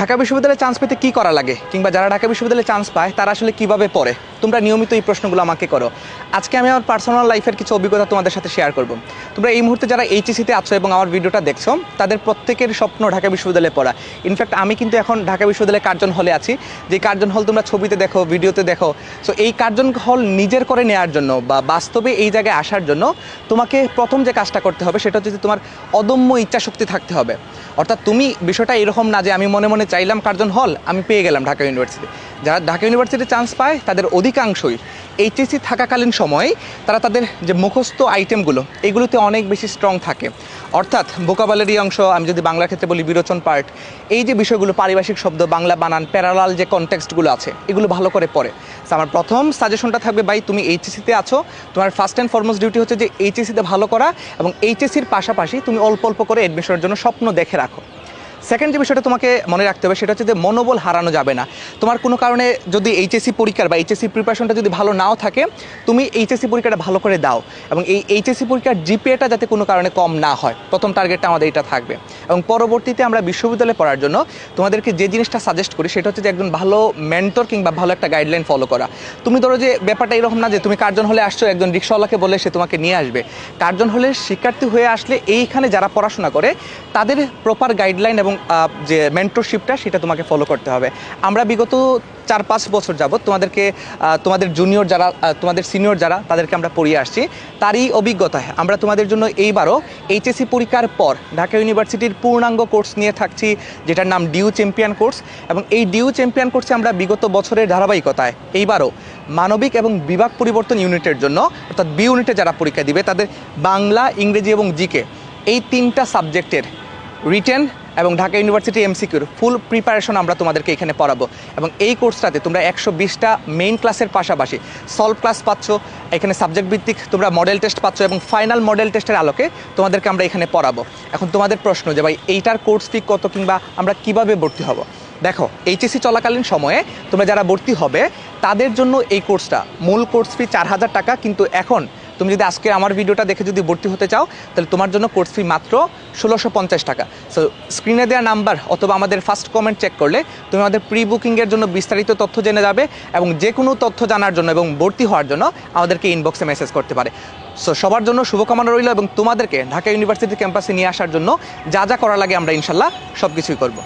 ঢাকা বিশ্ববিদ্যালয়ে চান্স পেতে কি করা লাগে? কিংবা যারা ঢাকা বিশ্ববিদ্যালয়ে চান্স পায়, তারা আসলে কীভাবে পড়ে? তোমরা নিয়মিত এই প্রশ্নগুলো আমাকে করো। আজকে আমি আমার পার্সোনাল লাইফের কিছু অভিজ্ঞতা তোমাদের সাথে শেয়ার করব। তোমরা এই মুহূর্তে যারা এইচএসিতে আছো এবং আমার ভিডিওটা দেখছ, তাদের প্রত্যেকের স্বপ্ন ঢাকা বিশ্ববিদ্যালয়ে পড়া। ইনফ্যাক্ট আমি কিন্তু এখন ঢাকা বিশ্ববিদ্যালয়ে কার্জন হলে আছি। যে কার্জন হল তোমরা ছবিতে দেখো, ভিডিওতে দেখো সো এই কার্জন হল নিজের করে নেওয়ার জন্য বা বাস্তবে এই জায়গায় আসার জন্য তোমাকে প্রথম যে কাজটা করতে হবে, সেটা হচ্ছে তোমার অদম্য ইচ্ছাশক্তি থাকতে হবে। অর্থাৎ তুমি বিষয়টা এরকম না যে আমি মনে মনে চাইলাম কার্জন হল, আমি পেয়ে গেলাম ঢাকা ইউনিভার্সিটি। যারা ঢাকা ইউনিভার্সিটিতে চান্স পায়, তাদের অধিকাংশই এইচএসসি থাকাকালীন সময় তারা তাদের যে মুখস্থ আইটেমগুলো এগুলোতে অনেক বেশি স্ট্রং থাকে। অর্থাৎ বোকাবালেরই অংশ, আমি যদি বাংলার ক্ষেত্রে বলি বিরোচন পার্ট এই যে বিষয়গুলো, পারিভাষিক শব্দ, বাংলা বানান প্যারালাল যে কনটেক্সটগুলো আছে, এগুলো ভালো করে পড়ে। আমার প্রথম সাজেশনটা থাকবে, ভাই, তুমি এইচএসসিতে আছো, তোমার ফার্স্ট অ্যান্ড ফরমোস্ট ডিউটি হচ্ছে যে এইচএসসিতে ভালো করা এবং এইচএসসির পাশাপাশি তুমি অল্প অল্প করে অ্যাডমিশনের জন্য স্বপ্ন দেখে রাখো। সেকেন্ড যে বিষয়টা তোমাকে মনে রাখতে হবে, সেটা হচ্ছে যে মনোবল হারানো যাবে না। তোমার কোনো কারণে যদি এইচএসসি পরীক্ষার বা এইচএসসি প্রিপারেশনটা যদি ভালো নাও থাকে, তুমি এইচএসসি পরীক্ষাটা ভালো করে দাও এবং এই এইচএসসি পরীক্ষার জিপিএটা যাতে কোনো কারণে কম না হয়, প্রথম টার্গেটটা আমাদের এটা থাকবে। এবং পরবর্তীতে আমরা বিশ্ববিদ্যালয়ে পড়ার জন্য তোমাদেরকে যে জিনিসটা সাজেস্ট করি, সেটা হচ্ছে যে একজন ভালো মেন্টর কিংবা ভালো একটা গাইডলাইন ফলো করা। তুমি ধরো যে ব্যাপারটা এরকম না যে তুমি কার্জন হলে আসছো, একজন রিক্সাওয়ালাকে বলে সে তোমাকে নিয়ে আসবে। কার্জন হলে শিক্ষার্থী হয়ে আসলে এইখানে যারা পড়াশোনা করে, তাদের প্রপার গাইডলাইন এবং আহ, যে মেন্টরশিপটা সেটা তোমাকে ফলো করতে হবে। আমরা বিগত চার পাঁচ বছর যাবত তোমাদেরকে তোমাদের জুনিয়র যারা তোমাদের সিনিয়র যারা তাদেরকে আমরা পড়িয়ে আসছি। তারই অভিজ্ঞতায় আমরা তোমাদের জন্য এইবারও এইচএসসি পরীক্ষার পর ঢাকা ইউনিভার্সিটির পূর্ণাঙ্গ কোর্স নিয়ে থাকছি যেটার নাম ডিউ চ্যাম্পিয়ন কোর্স। এবং এই ডিউ চ্যাম্পিয়ন কোর্সে আমরা বিগত বছরের ধারাবাহিকতায় এইবারও মানবিক এবং বিভাগ পরিবর্তন ইউনিটের জন্য অর্থাৎ বি ইউনিটে যারা পরীক্ষা দিবে তাদের বাংলা ইংরেজি এবং জিকে এই তিনটা সাবজেক্টের রিটেন এবং ঢাকা ইউনিভার্সিটি এমসিকিউর ফুল প্রিপারেশন আমরা তোমাদেরকে এখানে পড়াবো। এবং এই কোর্সটাতে তোমরা একশো বিশটা মেইন ক্লাসের পাশাপাশি সলভ ক্লাস পাচ্ছ, এখানে সাবজেক্ট ভিত্তিক তোমরা মডেল টেস্ট পাচ্ছ এবং ফাইনাল মডেল টেস্টের আলোকে তোমাদেরকে আমরা এখানে পড়াবো। এখন তোমাদের প্রশ্ন যে ভাই, এইটার কোর্স ফি কত কিংবা আমরা কীভাবে ভর্তি হব? দেখো, এইচএসসি চলাকালীন সময়ে তোমরা যারা ভর্তি হবে, তাদের জন্য এই কোর্সটা, মূল কোর্স ফি চার হাজার টাকা, কিন্তু এখন তুমি যদি আজকে আমার ভিডিওটা দেখে যদি ভর্তি হতে চাও, তাহলে তোমার জন্য কোর্স ফি মাত্র ষোলোশো পঞ্চাশ টাকা। সো স্ক্রিনে দেওয়া নাম্বার অথবা আমাদের ফার্স্ট কমেন্ট চেক করলে তুমি আমাদের প্রি বুকিংয়ের জন্য বিস্তারিত তথ্য জেনে যাবে এবং যে কোনো তথ্য জানার জন্য এবং ভর্তি হওয়ার জন্য আমাদেরকে ইনবক্সে মেসেজ করতে পারে। সো সবার জন্য শুভকামনা রইল এবং তোমাদেরকে ঢাকা ইউনিভার্সিটি ক্যাম্পাসে নিয়ে আসার জন্য যা যা করা লাগে আমরা ইনশাল্লাহ সব কিছুই করব।